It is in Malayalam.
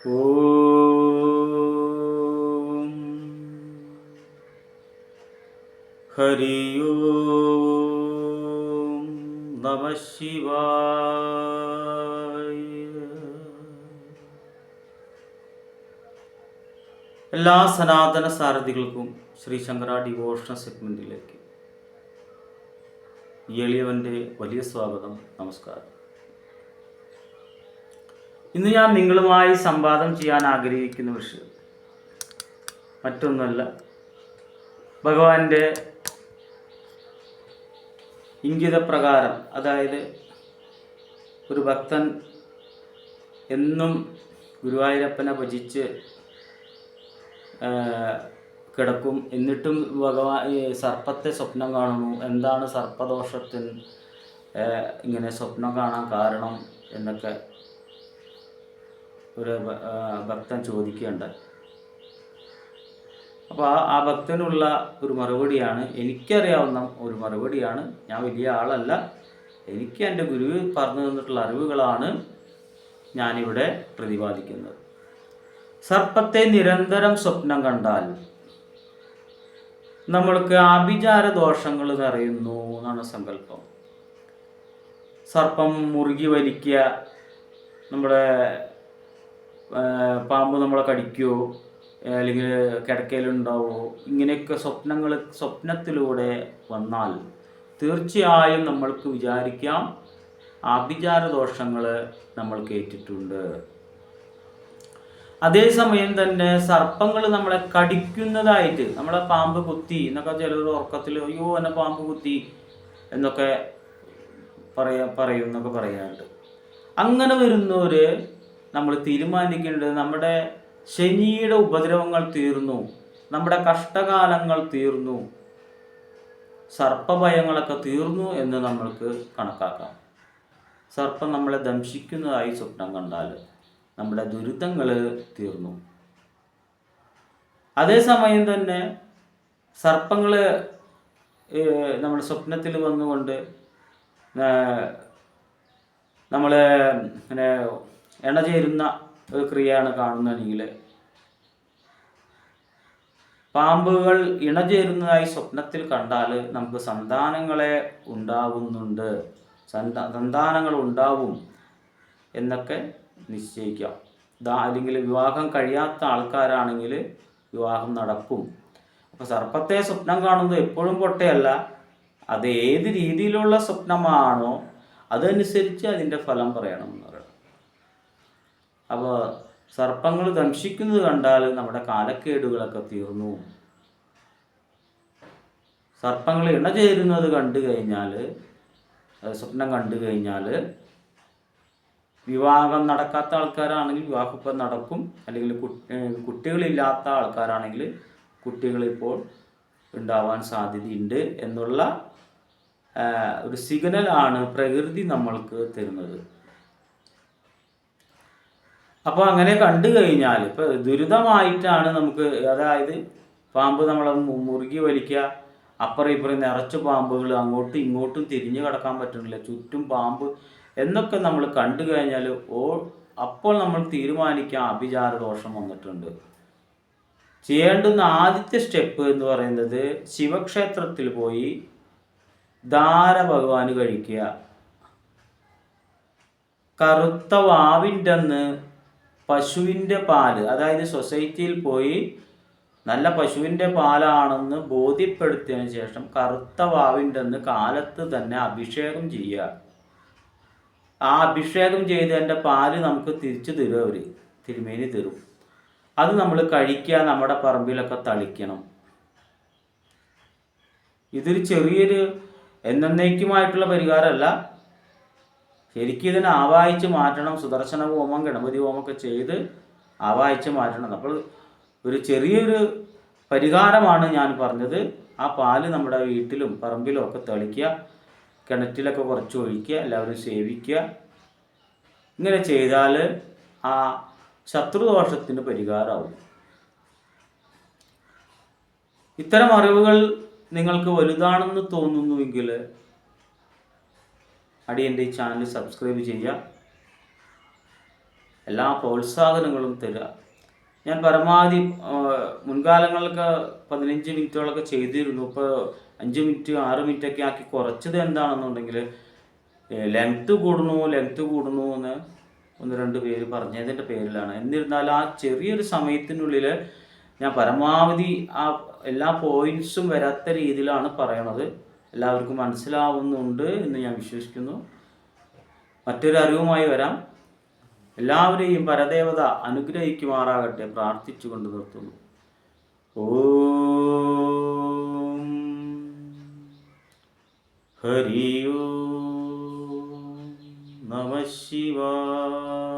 ഓം നമ ശിവായ എല്ലാ സനാതന സാരഥികൾക്കും ശ്രീ ശങ്കര ഡിവോഷണൽ സെഗ്മെന്റിലേക്ക് എളിയവന്റെ വലിയ സ്വാഗതം നമസ്കാരം. ഇന്ന് ഞാൻ നിങ്ങളുമായി സംവാദം ചെയ്യാൻ ആഗ്രഹിക്കുന്ന വിഷയം. മറ്റൊന്നല്ല ഭഗവാന്റെ ഇംഗിതപ്രകാരം അതായത് ഒരു ഭക്തൻ എന്നും ഗുരുവായൂരപ്പനെ ഭജിച്ച് കിടക്കും. എന്നിട്ടും ഭഗവാൻ സർപ്പത്തെ സ്വപ്നം കാണുന്നു. എന്താണ് സർപ്പദോഷത്തിന് ഇങ്ങനെ സ്വപ്നം കാണാൻ കാരണം എന്നൊക്കെ ഒരു ഭക്തൻ ചോദിക്കുകയുണ്ടായി അപ്പോൾ ആ ആ ഭക്തനുള്ള ഒരു മറുപടിയാണ് എനിക്കറിയാവുന്ന ഒരു മറുപടിയാണ്. ഞാൻ വലിയ ആളല്ല. എനിക്ക് എന്റെ ഗുരു പറഞ്ഞു തന്നിട്ടുള്ള അറിവുകളാണ് ഞാനിവിടെ പ്രതിപാദിക്കുന്നത്. സർപ്പത്തെ നിരന്തരം സ്വപ്നം കണ്ടാൽ നമ്മൾക്ക് ആഭിചാര ദോഷങ്ങൾ നിറയുന്നു എന്നാണ് സങ്കല്പം. സർപ്പം മുറുകി വലിക്കുക നമ്മുടെ പാമ്പ് നമ്മളെ കടിക്കുമോ അല്ലെങ്കിൽ കിടക്കയിലുണ്ടാവുമോ ഇങ്ങനെയൊക്കെ സ്വപ്നങ്ങൾ സ്വപ്നത്തിലൂടെ വന്നാൽ തീർച്ചയായും നമ്മൾക്ക് വിചാരിക്കാം ആഭിചാര ദോഷങ്ങൾ നമ്മൾ കേട്ടിട്ടുണ്ട്. അതേസമയം തന്നെ സർപ്പങ്ങൾ നമ്മളെ കടിക്കുന്നതായിട്ട് നമ്മളെ പാമ്പ് കുത്തി എന്നൊക്കെ ചിലർ ഉറക്കത്തിൽ അയ്യോ എന്നെ പാമ്പ് കുത്തി എന്നൊക്കെ പറയാ പറയും എന്നൊക്കെ പറയാറുണ്ട്. അങ്ങനെ വരുന്നവര് നമ്മൾ തീരുമാനിക്കേണ്ടത് നമ്മുടെ ശനിയുടെ ഉപദ്രവങ്ങൾ തീർന്നു നമ്മുടെ കഷ്ടകാലങ്ങൾ തീർന്നു സർപ്പഭയങ്ങളൊക്കെ തീർന്നു എന്ന് നമ്മൾക്ക് കണക്കാക്കാം. സർപ്പം നമ്മളെ ദംശിക്കുന്നതായി സ്വപ്നം കണ്ടാൽ നമ്മുടെ ദുരിതങ്ങൾ തീർന്നു. അതേസമയം തന്നെ സർപ്പങ്ങൾ നമ്മുടെ സ്വപ്നത്തിൽ വന്നുകൊണ്ട് നമ്മൾ ഇങ്ങനെ എണ ചേരുന്ന ഒരു ക്രിയയാണ് കാണുന്നതെങ്കിൽ പാമ്പുകൾ ഇണചേരുന്നതായി സ്വപ്നത്തിൽ കണ്ടാൽ നമുക്ക് സന്താനങ്ങളെ ഉണ്ടാവുന്നുണ്ട്. സന്താ സന്താനങ്ങൾ ഉണ്ടാവും എന്നൊക്കെ നിശ്ചയിക്കാം. അല്ലെങ്കിൽ വിവാഹം കഴിയാത്ത ആൾക്കാരാണെങ്കിൽ വിവാഹം നടക്കും. അപ്പോൾ സർപ്പത്തെ സ്വപ്നം കാണുന്നത് എപ്പോഴും പൊട്ടയല്ല. അത് ഏത് രീതിയിലുള്ള സ്വപ്നമാണോ അതനുസരിച്ച് അതിന്റെ ഫലം പറയണം. അപ്പോൾ സർപ്പങ്ങൾ ദംശിക്കുന്നത് കണ്ടാൽ നമ്മുടെ കാലക്കേടുകളൊക്കെ തീർന്നു. സർപ്പങ്ങൾ ഇണചേരുന്നത് കണ്ടു കഴിഞ്ഞാൽ സ്വപ്നം കണ്ടു കഴിഞ്ഞാൽ വിവാഹം നടക്കാത്ത ആൾക്കാരാണെങ്കിൽ വിവാഹം ഇപ്പം നടക്കും. അല്ലെങ്കിൽ കുട്ടികളില്ലാത്ത ആൾക്കാരാണെങ്കിൽ കുട്ടികളിപ്പോൾ ഉണ്ടാവാൻ സാധ്യതയുണ്ട് എന്നുള്ള ഒരു സിഗ്നലാണ് പ്രകൃതി നമ്മൾക്ക് തരുന്നത്. അപ്പോൾ അങ്ങനെ കണ്ടു കഴിഞ്ഞാൽ ഇപ്പോൾ ദുരിതമായിട്ടാണ് നമുക്ക് അതായത് പാമ്പ് നമ്മൾ മുറുകി വലിക്കുക അപ്പുറം ഇപ്പുറം നിറച്ച് പാമ്പുകൾ അങ്ങോട്ടും ഇങ്ങോട്ടും തിരിഞ്ഞു കിടക്കാൻ പറ്റുന്നില്ല ചുറ്റും പാമ്പ് എന്നൊക്കെ നമ്മൾ കണ്ടു കഴിഞ്ഞാൽ ഓ അപ്പോൾ നമ്മൾ തീരുമാനിക്കാം അഭിചാര ദോഷം വന്നിട്ടുണ്ട്. ചെയ്യേണ്ടുന്ന ആദ്യത്തെ സ്റ്റെപ്പ് എന്ന് പറയുന്നത് ശിവക്ഷേത്രത്തിൽ പോയി ധാര ഭഗവാന് കഴിക്കുക. കറുത്ത വാവിന്റെ അന്ന് പശുവിന്റെ പാൽ. അതായത് സൊസൈറ്റിയിൽ പോയി നല്ല പശുവിന്റെ പാലാണെന്ന് ബോധ്യപ്പെടുത്തിയതിന് ശേഷം കറുത്ത വാവിന്റെ അന്ന് കാലത്ത് തന്നെ അഭിഷേകം ചെയ്യുക. ആ അഭിഷേകം ചെയ്തതിന്റെ പാൽ നമുക്ക് തിരിച്ചു തരും അവർ തിരുമേനി തരും. അത് നമ്മൾ കഴിക്കുക നമ്മുടെ പറമ്പിലൊക്കെ തളിക്കണം. ഇതൊരു ചെറിയൊരു എന്നേക്കുമായിട്ടുള്ള പരിഹാരമല്ല. ശരിക്കും ഇതിനെ ആവാഹിച്ച് മാറ്റണം സുദർശന ഹോമം ഗണപതി ഹോമമൊക്കെ ചെയ്ത് ആവാഹിച്ച് മാറ്റണം. അപ്പോൾ ഒരു ചെറിയൊരു പരിഹാരമാണ് ഞാൻ പറഞ്ഞത്. ആ പാൽ നമ്മുടെ വീട്ടിലും പറമ്പിലും ഒക്കെ തെളിക്കുക കിണറ്റിലൊക്കെ കുറച്ച് ഒഴിക്കുക എല്ലാവരും സേവിക്കുക. ഇങ്ങനെ ചെയ്താൽ ആ ശത്രുദോഷത്തിന് പരിഹാരമാവും. ഇത്തരം അറിവുകൾ നിങ്ങൾക്ക് വലുതാണെന്ന് തോന്നുന്നുവെങ്കിൽ അടിയന്റെ ഈ ചാനൽ സബ്സ്ക്രൈബ് ചെയ്യുക. എല്ലാ പ്രോത്സാഹനങ്ങളും തരിക. ഞാൻ പരമാവധി മുൻകാലങ്ങളിലൊക്കെ പതിനഞ്ച് മിനിറ്റുകളൊക്കെ ചെയ്തിരുന്നു. ഇപ്പോൾ അഞ്ച് മിനിറ്റ് ആറ് മിനിറ്റൊക്കെ ആക്കി കുറച്ചത് എന്താണെന്നുണ്ടെങ്കിൽ ലെങ്ത്ത് കൂടുന്നു ലെങ്ത്ത് കൂടുന്നു എന്ന് ഒന്ന് രണ്ട് പേര് പറഞ്ഞതിന്റെ പേരിലാണ്. എന്നിരുന്നാലും ആ ചെറിയൊരു സമയത്തിനുള്ളിൽ ഞാൻ പരമാവധി ആ എല്ലാ പോയിന്റ്സും വരാത്ത രീതിയിലാണ് പറയണത്. എല്ലാവർക്കും മനസ്സിലാവുന്നുണ്ട് എന്ന് ഞാൻ വിശ്വസിക്കുന്നു. മറ്റൊരു അറിവുമായി വരാം. എല്ലാവരെയും പരദേവത അനുഗ്രഹിക്കുമാറാകട്ടെ പ്രാർത്ഥിച്ചുകൊണ്ട് നിർത്തുന്നു. ഓ ഹരിയോ നമ ശിവായ